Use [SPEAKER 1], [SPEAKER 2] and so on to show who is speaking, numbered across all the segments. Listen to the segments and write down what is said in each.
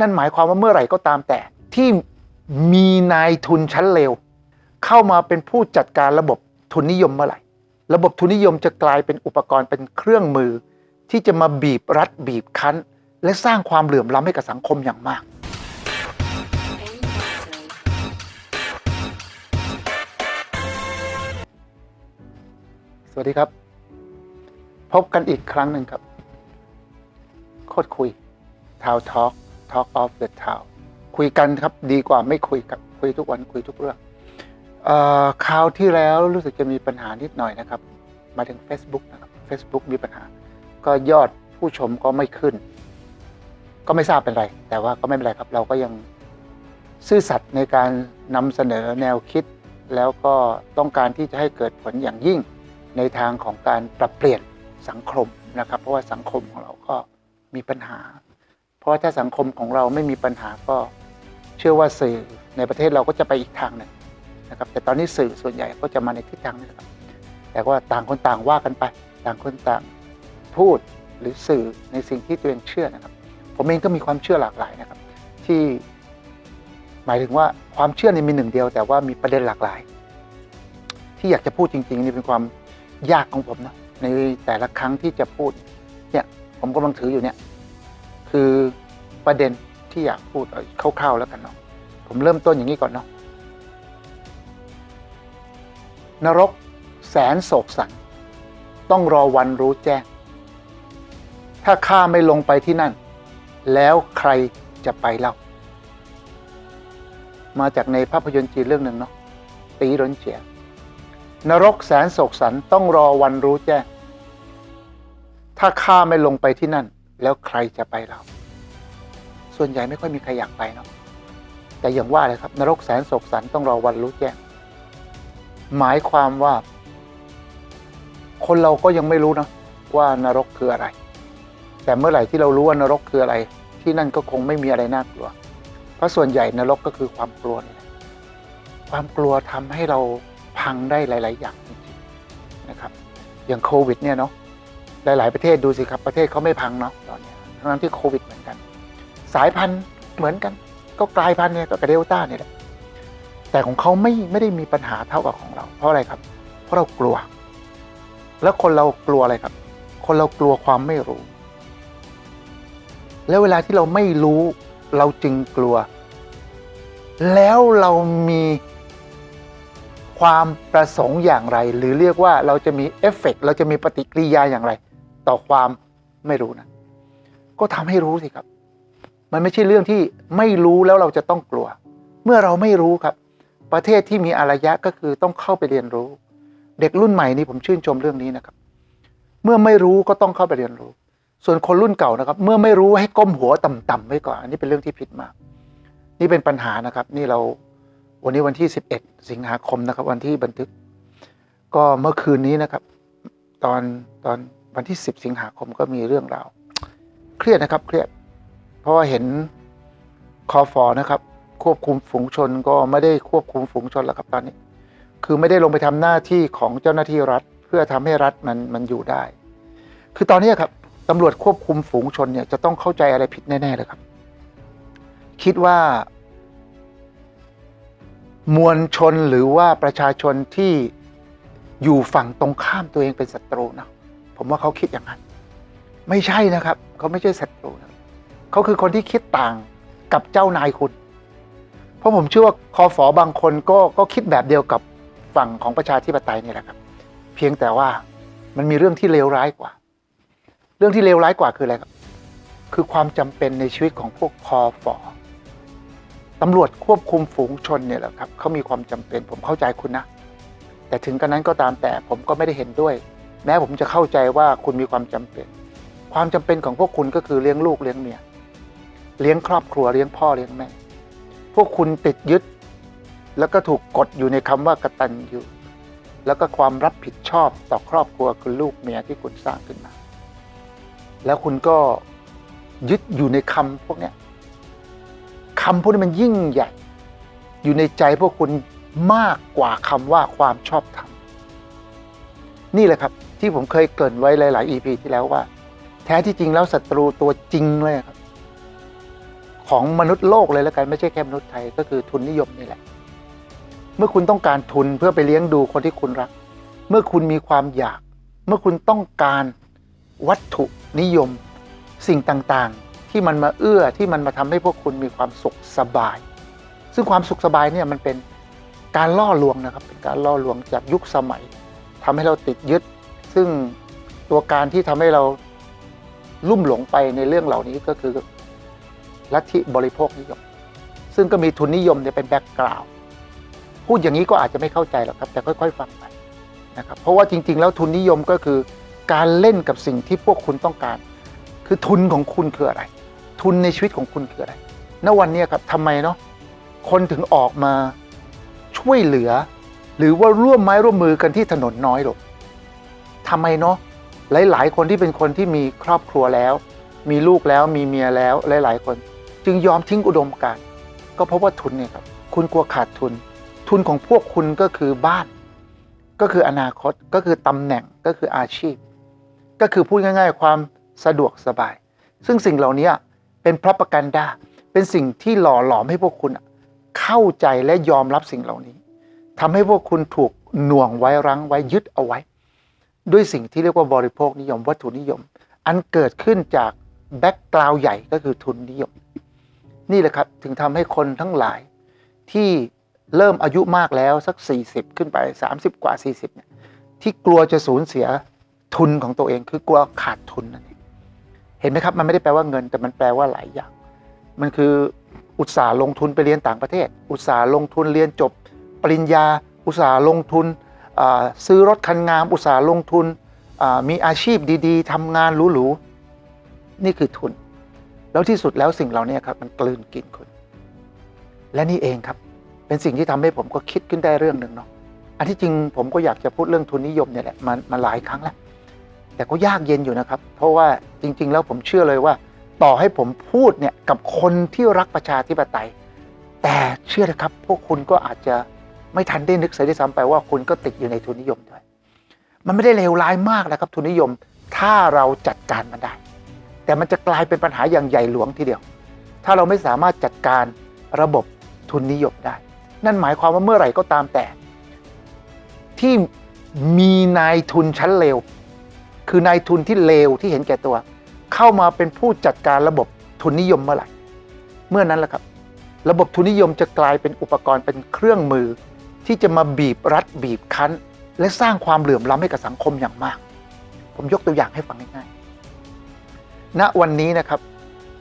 [SPEAKER 1] นั่นหมายความว่าเมื่อไหร่ก็ตามแต่ ที่มีนายทุนชั้นเลวเข้ามาเป็นผู้จัดการระบบทุนนิยมเมื่อไหร่ ระบบทุนนิยมจะกลายเป็นอุปกรณ์เป็นเครื่องมือ ที่จะมาบีบรัดบีบคั้น และสร้างความเหลื่อมล้ำให้กับสังคมอย่างมากสวัสดีครับ พบกันอีกครั้งหนึ่งครับ โคตรคุย Town Talk Talk of the Town คุยกันครับดีกว่าไม่คุยกับคุยทุกวันคุยทุกเรื่องออคราวที่แล้วรู้สึกจะมีปัญหานิดหน่อยนะครับ มาถึง Facebook นะครับ Facebook มีปัญหา ก็ยอดผู้ชมก็ไม่ขึ้น ก็ไม่ทราบเป็นไร แต่ว่าก็ไม่เป็นไรครับ เราก็ยังซื่อสัตย์ในการนำเสนอแนวคิด แล้วก็ต้องการที่จะให้เกิดผลอย่างยิ่งในทางของการปรับเปลี่ยนสังคมนะครับ เพราะว่าสังคมของเราก็มีปัญหา ราะถ้าสังคมของเราไม่มีปัญหาก็เชื่อว่าสื่อในประเทศเราก็จะไปอีกทางหนึ่งนะครับแต่ตอนนี้สื่อส่วนใหญ่ก็จะมาในทิศทางนี้ครับแต่ว่าต่างคนต่างว่ากันไป ต่างคนต่างพูดหรือสื่อในสิ่งที่ตัวเองเชื่อนะครับ ผมเองก็มีความเชื่อหลากหลายนะครับ ที่หมายถึงว่าความเชื่อในมีหนึ่งเดียว แต่ว่ามีประเด็นหลากหลาย ที่อยากจะพูดจริงๆนี่เป็นความยากของผมนะในแต่ละครั้งที่จะพูดเนี่ยผมกำลังถืออยู่เนี่ยคือ ประเด็นที่อยากพูดเอาคร่าวๆแล้วกันเนาะผมเริ่มต้นอย่างนี้ก่อนเนาะนรกแสนโศกสันต้องรอวันรู้แจ้ง ถ้าข้าไม่ลงไปที่นั่น แล้วใครจะไปเล่า มาจากในภาพยนตร์จีนเรื่องหนึ่งเนาะตีหรนเจียนรกแสนโศกสันต้องรอวันรู้แจ้ง ถ้าข้าไม่ลงไปที่นั่น แล้วใครจะไปเรา ส่วนใหญ่ไม่ค่อยมีใครอยากไปเนาะแต่อย่างว่าเลยครับ นรกแสนโศกสันต้องรอวันรู้แจ้งหมายความว่า คนเราก็ยังไม่รู้นะว่านรกคืออะไร แต่เมื่อไหร่ที่เรารู้ว่านรกคืออะไร ที่นั่นก็คงไม่มีอะไรน่ากลัว เพราะส่วนใหญ่นรกก็คือความกลัวนี่แหละความกลัวทำให้เราพังได้หลาย ๆ อย่างจริงๆนะครับ อย่างโควิด เนี่ยเนาะหลาย ๆ ประเทศดูสิครับ ประเทศเขาไม่พังเนาะตอนนี้ทั้งนั้นที่โควิดมั สายพันธุ์เหมือนกัน ก็กลายพันธุ์เนี่ยกับเดลต้าเนี่ยแหละแต่ของเขาไม่ไม่ได้มีปัญหาเท่ากับของเรา เพราะอะไรครับ เพราะเรากลัว แล้วคนเรากลัวอะไรครับ คนเรากลัวความไม่รู้ แล้วเวลาที่เราไม่รู้ เราจึงกลัว แล้วเรามีความประสงค์อย่างไร หรือเรียกว่าเราจะมีเอฟเฟกต์เราจะมีปฏิกิริยาอย่างไร ต่อความไม่รู้นะก็ทำให้รู้สิครับ มันไม่ใช่เรื่องที่ไม่รู้แล้วเราจะต้องกลัว เมื่อเราไม่รู้ครับ ประเทศที่มีอารยะก็คือต้องเข้าไปเรียนรู้ เด็กรุ่นใหม่นี่ผมชื่นชมเรื่องนี้นะครับ เมื่อไม่รู้ก็ต้องเข้าไปเรียนรู้ ส่วนคนรุ่นเก่านะครับ เมื่อไม่รู้ให้ก้มหัวต่ำๆไว้ก่อนอันนี้เป็นเรื่องที่ผิดมาก นี่เป็นปัญหานะครับ นี่เราวันนี้วันที่ 11 สิงหาคมนะครับ วันที่บันทึก ก็เมื่อคืนนี้นะครับ ตอนตอนวันที่ 10 สิงหาคมก็มีเรื่องราวเครียดนะครับเครียด เพราะว่าเห็นคอฟอนะครับ ควบคุมฝูงชนก็ไม่ได้ควบคุมฝูงชนแล้วครับตอนนี้ คือไม่ได้ลงไปทำหน้าที่ของเจ้าหน้าที่รัฐ เพื่อทำให้รัฐมันมันอยู่ได้ คือตอนนี้ครับตำรวจควบคุมฝูงชนเนี่ยจะต้องเข้าใจอะไรผิดแน่ๆเลยครับ คิดว่า มวลชนหรือว่าประชาชนที่อยู่ฝั่งตรงข้ามตัวเองเป็นศัตรูนะผมว่าเขาคิดอย่างนั้น ไม่ใช่นะครับ เขาไม่ใช่ศัตรูนะ เขาคือคนที่คิดต่างกับเจ้านายคุณ เพราะผมเชื่อว่าคอฝอบางคนก็ก็คิดแบบเดียวกับฝั่งของประชาธิปไตยนี่แหละครับ เพียงแต่ว่ามันมีเรื่องที่เลวร้ายกว่า เรื่องที่เลวร้ายกว่าคืออะไรครับ คือความจำเป็นในชีวิตของพวกคอฝอตำรวจควบคุมฝูงชนเนี่ยแหละครับเขามีความจำเป็นผมเข้าใจคุณนะ แต่ถึงกระนั้นก็ตามแต่ผมก็ไม่ได้เห็นด้วย แม้ผมจะเข้าใจว่าคุณมีความจำเป็น ความจำเป็นของพวกคุณก็คือเลี้ยงลูกเลี้ยงเมีย เลี้ยงครอบครัวเลี้ยงพ่อเลี้ยงแม่ พวกคุณติดยึด แล้วก็ถูกกดอยู่ในคำว่ากตัญญูแล้วก็ความรับผิดชอบต่อครอบครัวคือลูกเมียที่คุณสร้างขึ้นมา แล้วคุณก็ยึดอยู่ในคำพวกนี้คำพวกนี้มันยิ่งใหญ่ อยู่ในใจพวกคุณมากกว่าคำว่าความชอบธรรมนี่แหละครับที่ผมเคยเกริ่นไว้หลาย ๆ EP ที่แล้วว่า แท้ที่จริงแล้วศัตรูตัวจริงเลยครับ ของมนุษย์โลกเลยแล้วกันไม่ใช่แค่มนุษย์ไทยก็คือทุนนิยมนี่แหละ เมื่อคุณต้องการทุนเพื่อไปเลี้ยงดูคนที่คุณรัก เมื่อคุณมีความอยาก เมื่อคุณต้องการวัตถุนิยม สิ่งต่างๆ ที่มันมาเอื้อที่มันมาทำให้พวกคุณมีความสุขสบาย ซึ่งความสุขสบายเนี่ยมันเป็นการล่อลวงนะครับเป็นการล่อลวงจากยุคสมัยทำให้เราติดยึด ซึ่งตัวการที่ทำให้เราลุ่มหลงไปในเรื่องเหล่านี้ก็คือ ลัทธิบริโภคนิยม ซึ่งก็มีทุนนิยมเนี่ยเป็นแบ็กกราวด์พูดอย่างนี้ก็อาจจะไม่เข้าใจหรอกครับ แต่ค่อยๆฟังไปนะครับเพราะว่าจริง ๆ แล้วทุนนิยมก็คือการเล่นกับสิ่งที่พวกคุณต้องการ คือทุนของคุณคืออะไร ทุนในชีวิตของคุณคืออะไรณวันนี้ครับทำไมเนาะคนถึงออกมาช่วยเหลือ หรือว่าร่วมไม้ร่วมมือกันที่ถนนน้อยลงทำไมเนาะหลาย ๆ คนที่เป็นคนที่มีครอบครัวแล้ว มีลูกแล้วมีเมียแล้วหลาย ๆ คน จึงยอมทิ้งอุดมการณ์ก็เพราะว่าทุนเนี่ยครับคุณกลัวขาดทุน ทุนของพวกคุณก็คือบ้าน ก็คืออนาคตก็คือตำแหน่งก็คืออาชีพ ก็คือพูดง่าย ๆ ความสะดวกสบาย ซึ่งสิ่งเหล่านี้เป็นพระประกันดาเป็นสิ่งที่หล่อหลอมให้พวกคุณเข้าใจและยอมรับสิ่งเหล่านี้ทำให้พวกคุณถูกหน่วงไว้รั้งไว้ยึดเอาไว้ ด้วยสิ่งที่เรียกว่าบริโภคนิยม วัตถุนิยม อันเกิดขึ้นจากแบ็กกราวใหญ่ก็คือทุนนิยม นี่แหละครับถึงทำให้คนทั้งหลายที่เริ่มอายุมากแล้วสัก 40 ขึ้นไป 30 กว่า 40เนี่ยที่กลัวจะสูญเสียทุนของตัวเอง คือกลัวขาดทุนนั่นเองเห็นไหมครับ มันไม่ได้แปลว่าเงินแต่มันแปลว่าหลายอย่าง มันคืออุตสาห์ลงทุนไปเรียนต่างประเทศ อุตสาห์ลงทุนเรียนจบ ปริญญา อุตสาห์ลงทุนซื้อรถคันงาม อุตสาห์ลงทุนมีอาชีพดี ๆทำงานหรูๆนี่คือทุน แล้วที่สุดแล้วสิ่งเหล่านี้ครับมันกลืนกินคุณ และนี่เองครับ เป็นสิ่งที่ทำให้ผมก็คิดขึ้นได้เรื่องหนึ่งเนาะอันที่จริงผมก็อยากจะพูดเรื่องทุนนิยมเนี่ยแหละมามาหลายครั้งแล้วแต่ก็ยากเย็นอยู่นะครับ เพราะว่าจริง ๆ แล้วผมเชื่อเลยว่า ต่อให้ผมพูดเนี่ยกับคนที่รักประชาธิปไตย แต่เชื่อนะครับ พวกคุณก็อาจจะไม่ทันได้นึกเสียด้วยซ้ำไปว่าคุณก็ติดอยู่ในทุนนิยมด้วยมันไม่ได้เลวร้ายมากนะครับ ทุนนิยมถ้าเราจัดการมันได้ แต่มันจะกลายเป็นปัญหาอย่างใหญ่หลวงทีเดียว ถ้าเราไม่สามารถจัดการระบบทุนนิยมได้ นั่นหมายความว่าเมื่อไหร่ก็ตามแต่ ที่มีนายทุนชั้นเลวคือนายทุนที่เลวที่เห็นแก่ตัว เข้ามาเป็นผู้จัดการระบบทุนนิยมเมื่อไหร่ เมื่อนั้นแหละครับ ระบบทุนนิยมจะกลายเป็นอุปกรณ์เป็นเครื่องมือ ที่จะมาบีบรัดบีบคั้น และสร้างความเหลื่อมล้ำให้กับสังคมอย่างมาก ผมยกตัวอย่างให้ฟังง่าย ณวันนี้นะครับ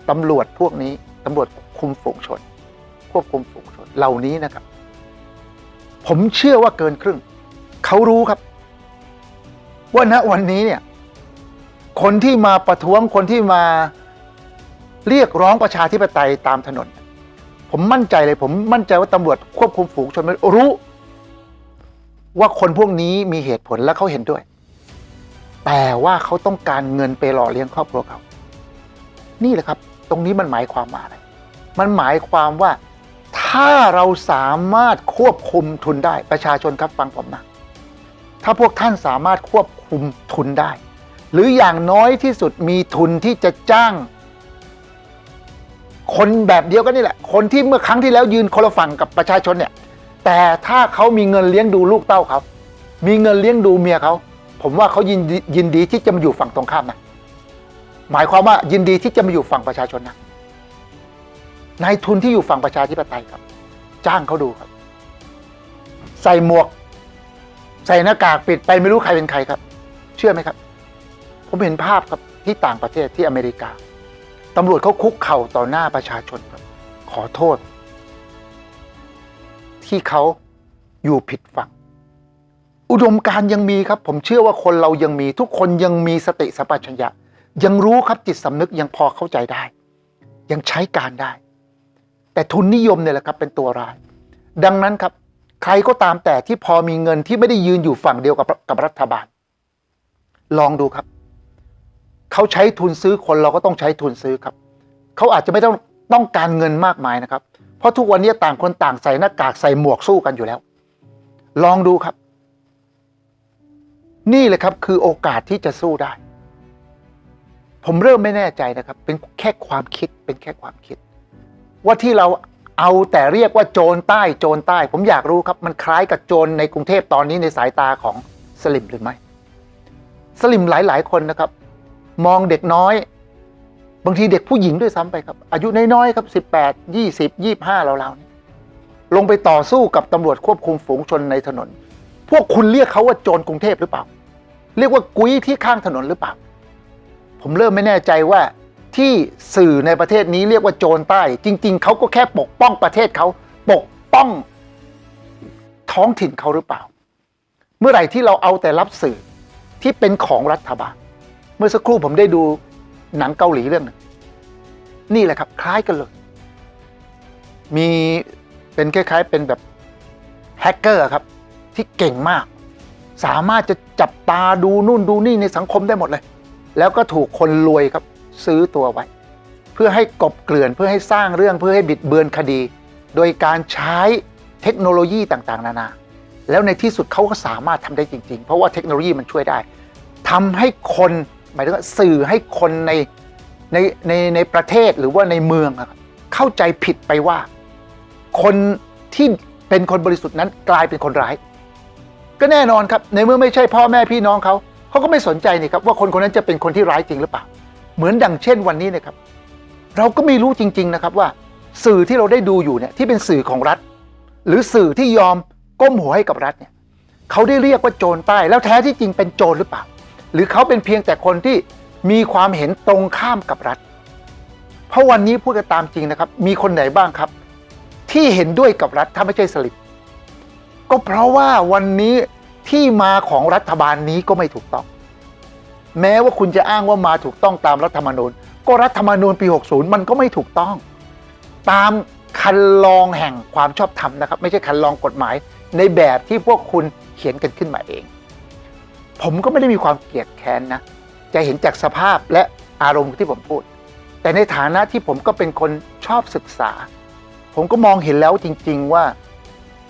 [SPEAKER 1] ตำรวจพวกนี้ตำรวจคุมฝูงชน ควบคุมฝูงชนเหล่านี้นะครับ ผมเชื่อว่าเกินครึ่ง เขารู้ครับ ว่าณวันนี้เนี่ย คนที่มาประท้วงคนที่มาเรียกร้องประชาธิปไตยตามถนน ผมมั่นใจเลย ผมมั่นใจว่าตำรวจควบคุมฝูงชนมันรู้ ว่าคนพวกนี้มีเหตุผลและเขาเห็นด้วย แต่ว่าเขาต้องการเงินไปหล่อเลี้ยงครอบครัวเขา นี่แหละครับ ตรงนี้มันหมายความว่าอะไร มันหมายความว่าถ้าเราสามารถควบคุมทุนได้ประชาชนครับฟังผมนะ ถ้าพวกท่านสามารถควบคุมทุนได้ หรืออย่างน้อยที่สุดมีทุนที่จะจ้าง คนแบบเดียวกันนี่แหละ คนที่เมื่อครั้งที่แล้วยืนคนละฝั่งกับประชาชนเนี่ย แต่ถ้าเขามีเงินเลี้ยงดูลูกเต้าเขา มีเงินเลี้ยงดูเมียเขา ผมว่าเขายินยินดีที่จะมาอยู่ฝั่งตรงข้ามนะ หมายความว่ายินดีที่จะมาอยู่ฝั่งประชาชนนะนายทุนที่อยู่ฝั่งประชาธิปไตยครับ จ้างเขาดูครับ ใส่หมวก ใส่หน้ากากปิดไปไม่รู้ใครเป็นใครครับ เชื่อไหมครับ ผมเห็นภาพครับที่ต่างประเทศที่อเมริกาตำรวจเขาคุกเข่าต่อหน้าประชาชนครับ ขอโทษ ที่เขาอยู่ผิดฝั่ง อุดมการยังมีครับ ผมเชื่อว่าคนเรายังมี ทุกคนยังมีสติสัมปชัญญะ ยังรู้ครับจิตสำนึกยังพอเข้าใจได้ ยังใช้การได้ แต่ทุนนิยมเนี่ยแหละครับเป็นตัวร้าย ดังนั้นครับ ใครก็ตามแต่ที่พอมีเงินที่ไม่ได้ยืนอยู่ฝั่งเดียวกับกับรัฐบาล ลองดูครับเขาใช้ทุนซื้อคนเราก็ต้องใช้ทุนซื้อครับเขาอาจจะไม่ต้องต้องการเงินมากมายนะครับ เพราะทุกวันนี้ต่างคนต่างใส่หน้ากากใส่หมวกสู้กันอยู่แล้ว ลองดูครับ นี่แหละครับคือโอกาสที่จะสู้ได้ ผมเริ่มไม่แน่ใจนะครับ เป็นแค่ความคิดเป็นแค่ความคิด ว่าที่เราเอาแต่เรียกว่าโจรใต้โจรใต้ ผมอยากรู้ครับ มันคล้ายกับโจรในกรุงเทพตอนนี้ในสายตาของสลิมหรือไม่สลิมหลาย ๆ คนนะครับ มองเด็กน้อย บางทีเด็กผู้หญิงด้วยซ้ำไปครับ อายุน้อยๆครับสิบแปดยี่สิบยี่ห้าเราๆเนี่ยลงไปต่อสู้กับตำรวจควบคุมฝูงชนในถนน พวกคุณเรียกเขาว่าโจรกรุงเทพหรือเปล่า เรียกว่ากุ้ยที่ข้างถนนหรือเปล่า ผมเริ่มไม่แน่ใจว่าที่สื่อในประเทศนี้เรียกว่าโจรใต้ จริง ๆเขาก็แค่ปกป้องประเทศเขาปกป้องท้องถิ่นเขาหรือเปล่า เมื่อไหร่ที่เราเอาแต่รับสื่อที่เป็นของรัฐบาล เมื่อสักครู่ผมได้ดูหนังเกาหลีเรื่องหนึงนี่แหละครับ คล้ายกันเลย มีเป็นคล้ายๆเป็นแบบแฮกเกอร์ครับ ที่เก่งมาก สามารถจะจับตาดูนู่นดูนี่ในสังคมได้หมดเลย แล้วก็ถูกคนรวยครับซื้อตัวไว้ เพื่อให้กบเกลื่อนเพื่อให้สร้างเรื่องเพื่อให้บิดเบือนคดี โดยการใช้เทคโนโลยีต่างๆ นานา แล้วในที่สุดเขาก็สามารถทำได้จริง ๆ เพราะว่าเทคโนโลยีมันช่วยได้ทำให้คนหมายถึงว่าสื่อให้คนในในในในประเทศหรือว่าในเมืองเข้าใจผิดไปว่า คนที่เป็นคนบริสุทธิ์นั้นกลายเป็นคนร้าย ก็แน่นอนครับในเมื่อไม่ใช่พ่อแม่พี่น้องเขา เขาก็ไม่สนใจนี่ครับว่าคนคนนั้นจะเป็นคนที่ร้ายจริงหรือเปล่า เหมือนดังเช่นวันนี้นะครับ เราก็ไม่รู้จริง ๆนะครับว่า สื่อที่เราได้ดูอยู่เนี่ยที่เป็นสื่อของรัฐ หรือสื่อที่ยอมก้มหัวให้กับรัฐเนี่ยเขาได้เรียกว่าโจรใต้ แล้วแท้ที่จริงเป็นโจรหรือเปล่า หรือเขาเป็นเพียงแต่คนที่มีความเห็นตรงข้ามกับรัฐ เพราะวันนี้พูดกันตามจริงนะครับ มีคนไหนบ้างครับ ที่เห็นด้วยกับรัฐถ้าไม่ใช่สลิปก็เพราะว่าวันนี้ ที่มาของรัฐบาลนี้ก็ไม่ถูกต้อง แม้ว่าคุณจะอ้างว่ามาถูกต้องตามรัฐธรรมนูญ ก็รัฐธรรมนูญปี 60 มันก็ไม่ถูกต้อง ตามคันลองแห่งความชอบธรรมนะครับ ไม่ใช่คันลองกฎหมาย ในแบบที่พวกคุณเขียนกันขึ้นมาเอง ผมก็ไม่ได้มีความเกลียดแค้นนะ จะเห็นจากสภาพและอารมณ์ที่ผมพูด แต่ในฐานะที่ผมก็เป็นคนชอบศึกษา ผมก็มองเห็นแล้วจริง ๆว่า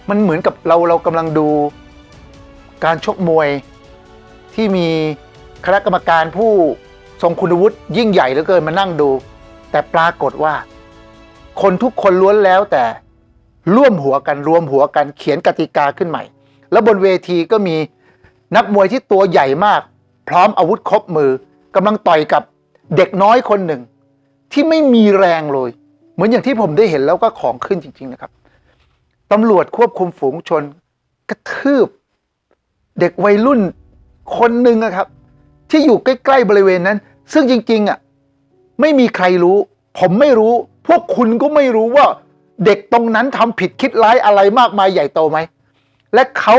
[SPEAKER 1] มันเหมือนกับเราเรากำลังดู การชกมวยที่มีคณะกรรมการผู้ทรงคุณวุฒิยิ่งใหญ่เหลือเกินมานั่งดู แต่ปรากฏว่า คนทุกคนล้วนแล้วแต่ร่วมหัวกันรวมหัวกันเขียนกติกาขึ้นใหม่ แล้วบนเวทีก็มีนักมวยที่ตัวใหญ่มาก พร้อมอาวุธครบมือกำลังต่อยกับเด็กน้อยคนหนึ่ง ที่ไม่มีแรงเลย เหมือนอย่างที่ผมได้เห็นแล้วก็ของขึ้นจริง ๆ นะครับตำรวจควบคุมฝูงชน กระทืบ เด็กวัยรุ่นคนหนึ่งอะครับ ที่อยู่ใกล้ ๆ บริเวณนั้น ซึ่งจริงๆอะไม่มีใครรู้ ผมไม่รู้ พวกคุณก็ไม่รู้ว่า เด็กตรงนั้นทำผิดคิดร้ายอะไรมากมายใหญ่โตไหม และเขา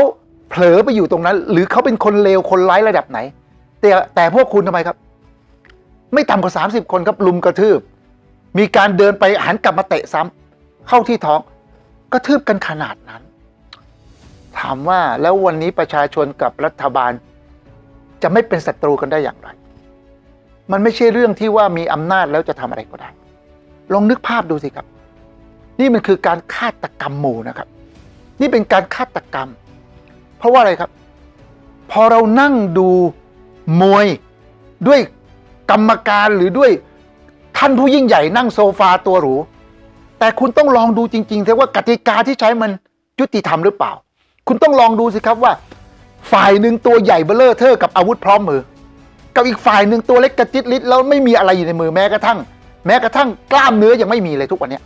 [SPEAKER 1] เผลอไปอยู่ตรงนั้น หรือเขาเป็นคนเลวคนร้ายระดับไหน แต่แต่พวกคุณทำไมครับ ไม่ต่ำกว่า 30 คนครับลุมกระทืบ มีการเดินไปหันกลับมาเตะซ้ำเข้าที่ท้องกระทืบกันขนาดนั้น ถามว่าแล้ววันนี้ประชาชนกับรัฐบาล จะไม่เป็นศัตรูกันได้อย่างไร มันไม่ใช่เรื่องที่ว่ามีอำนาจแล้วจะทำอะไรก็ได้ ลองนึกภาพดูสิครับ นี่มันคือการฆาตกรรมหมู่นะครับ นี่เป็นการฆาตกรรม เพราะว่าอะไรครับ พอเรานั่งดูมวยด้วยกรรมการหรือด้วยท่านผู้ยิ่งใหญ่นั่งโซฟาตัวหรู แต่คุณต้องลองดูจริงๆแต่ว่ากติกาที่ใช้มันยุติธรรมหรือเปล่า คุณต้องลองดูสิครับว่า ฝ่ายหนึ่งตัวใหญ่เบ้อเลอร์เทอร์กับอาวุธพร้อมมือ กับอีกฝ่ายหนึ่งตัวเล็กกระจิตลิดแล้วไม่มีอะไรอยู่ในมือแม้กระทั่ง แม้กระทั่งกล้ามเนื้อยังไม่มีเลยทุกวันนี้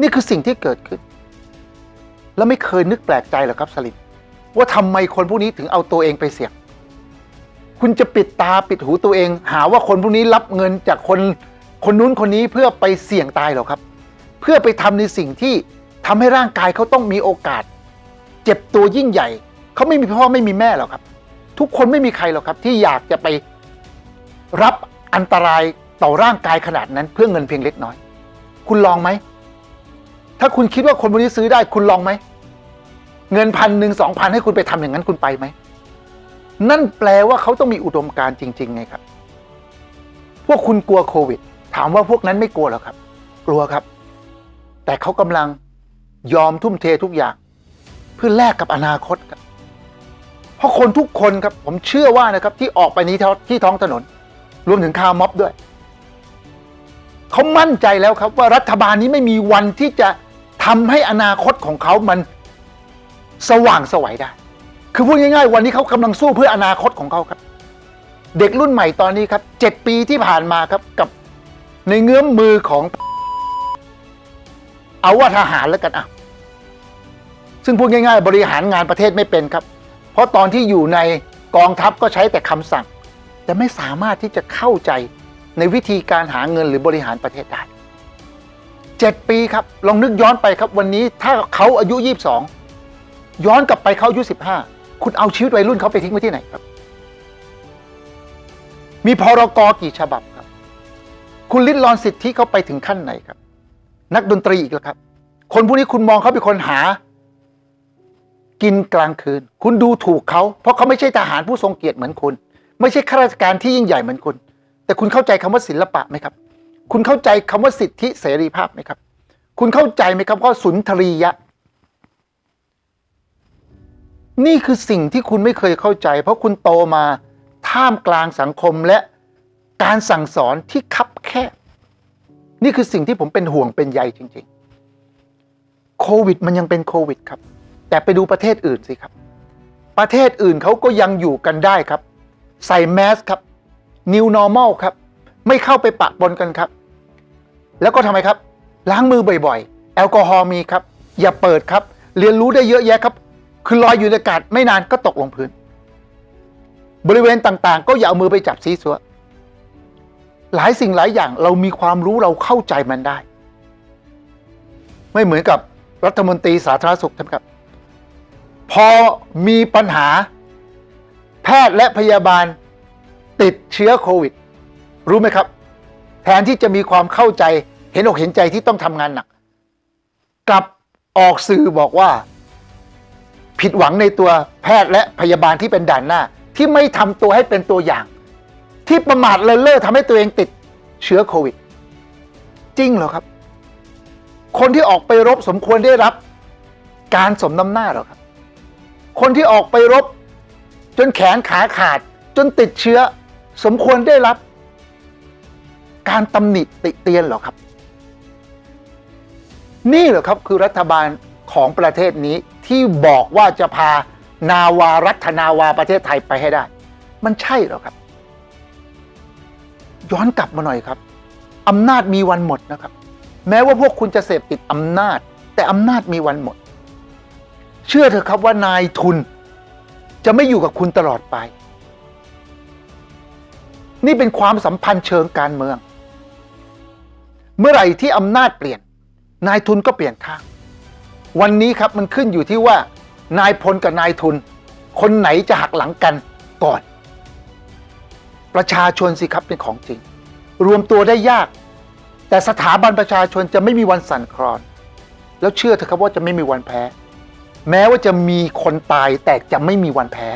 [SPEAKER 1] นี่คือสิ่งที่เกิดขึ้น แล้วไม่เคยนึกแปลกใจหรอครับสลิมว่าทำไมคนพวกนี้ถึงเอาตัวเองไปเสี่ยงคุณจะปิดตาปิดหูตัวเอง หาว่าคนพวกนี้รับเงินจากคนคนนู้นคนนี้เพื่อไปเสี่ยงตายหรอครับ เพื่อไปทำในสิ่งที่ทำให้ร่างกายเขาต้องมีโอกาส เจ็บตัวยิ่งใหญ่ เขาไม่มีพ่อไม่มีแม่หรอกครับ ทุกคนไม่มีใครหรอกครับ ที่อยากจะไปรับอันตรายต่อร่างกายขนาดนั้นเพื่อเงินเพียงเล็กน้อย คุณลองไหม ถ้าคุณคิดว่าคนพวกนี้ซื้อได้คุณลองไหม เงินพันหนึ่งสองพันให้คุณไปทำอย่างนั้นคุณไปไหม นั่นแปลว่าเขาต้องมีอุดมการณ์จริง ๆ ไงครับ พวกคุณกลัวโควิด ถามว่าพวกนั้นไม่กลัวหรอครับ กลัวครับ แต่เขากำลังยอมทุ่มเททุกอย่าง เพื่อแลกกับอนาคตครับเพราะคนทุกคนครับผมเชื่อว่านะครับที่ออกไปนี้ที่ท้องถนน รวมถึงคาร์ม็อบด้วย เขามั่นใจแล้วครับว่ารัฐบาลนี้ไม่มีวันที่จะทำให้อนาคตของเขามันสว่างสวัยได้ คือพูดง่ายๆ วันนี้เขากำลังสู้เพื่ออนาคตของเขาครับ เด็กรุ่นใหม่ตอนนี้ครับเจ็ดปีที่ผ่านมาครับกับในเงื้อมมือของ เอาว่าทหารแล้วกันอะ ซึ่งพูดง่ายๆ บริหารงานประเทศไม่เป็นครับ เพราะตอนที่อยู่ในกองทัพก็ใช้แต่คำสั่ง แต่ไม่สามารถที่จะเข้าใจในวิธีการหาเงินหรือบริหารประเทศได้เจ็ดปีครับลองนึกย้อนไปครับวันนี้ถ้าเขาอายุยี่สิบสองย้อนกลับไปเขาอายุสิบห้าคุณเอาชีวิตวัยรุ่นเขาไปทิ้งไว้ที่ไหนครับ มีพรกกี่ฉบับครับ คุณลิดรอนสิทธิเขาไปถึงขั้นไหนครับ นักดนตรีอีกแล้วครับ คนพวกนี้คุณมองเขาเป็นคนหา กินกลางคืน คุณดูถูกเขา เพราะเขาไม่ใช่ทหารผู้ทรงเกียรติเหมือนคุณ ไม่ใช่ข้าราชการที่ยิ่งใหญ่เหมือนคุณ แต่คุณเข้าใจคำว่าศิลปะไหมครับ คุณเข้าใจคำว่าสิทธิเสรีภาพไหมครับ คุณเข้าใจไหมครับว่าสุนทรียะ นี่คือสิ่งที่คุณไม่เคยเข้าใจ เพราะคุณโตมาท่ามกลางสังคมและการสั่งสอนที่คับแคบนี่คือสิ่งที่ผมเป็นห่วงเป็นใยจริง ๆ โควิดมันยังเป็นโควิดครับ แต่ไปดูประเทศอื่นสิครับ ประเทศอื่นเขาก็ยังอยู่กันได้ครับ ใส่แมสครับ New Normal ครับ ไม่เข้าไปปะปนกันครับ แล้วก็ทำไมครับ ล้างมือบ่อยๆ แอลกอฮอล์มีครับ อย่าเปิดครับ เรียนรู้ได้เยอะแยะครับ คือลอยอยู่ในอากาศไม่นานก็ตกลงพื้น บริเวณต่างๆ ก็อย่าเอามือไปจับซีซัวหลายสิ่งหลายอย่างเรามีความรู้เราเข้าใจมันได้ ไม่เหมือนกับรัฐมนตรีสาธารณสุขท่านครับ พอมีปัญหา แพทย์และพยาบาลติดเชื้อโควิด รู้ไหมครับ แทนที่จะมีความเข้าใจเห็นอกเห็นใจที่ต้องทำงานหนัก กลับออกสื่อบอกว่า ผิดหวังในตัวแพทย์และพยาบาลที่เป็นด่านหน้า ที่ไม่ทำตัวให้เป็นตัวอย่าง ที่ประมาทเลินเล่อทำให้ตัวเองติดเชื้อโควิด จริงเหรอครับ คนที่ออกไปรบสมควรได้รับ การสมน้ำหน้าหรอครับ คนที่ออกไปรบ จนแขนขาขาด จนติดเชื้อ สมควรได้รับ การตำหนิติเตียนหรอครับ นี่เหรอครับคือรัฐบาลของประเทศนี้ที่บอกว่าจะพานาวารัฐนาวาประเทศไทยไปให้ได้ มันใช่เหรอครับ ย้อนกลับมาหน่อยครับอำนาจมีวันหมดนะครับ แม้ว่าพวกคุณจะเสพติดอำนาจ แต่อำนาจมีวันหมด เชื่อเถอะครับว่านายทุนจะไม่อยู่กับคุณตลอดไป นี่เป็นความสัมพันธ์เชิงการเมือง เมื่อไหร่ที่อำนาจเปลี่ยน นายทุนก็เปลี่ยนข้างวันนี้ครับมันขึ้นอยู่ที่ว่า นายพลกับนายทุน คนไหนจะหักหลังกันก่อน ประชาชนสิครับเป็นของจริง รวมตัวได้ยาก แต่สถาบันประชาชนจะไม่มีวันสั่นคลอน แล้วเชื่อเถอะครับว่าจะไม่มีวันแพ้ แม้ว่าจะมีคนตายแต่จะไม่มีวันแพ้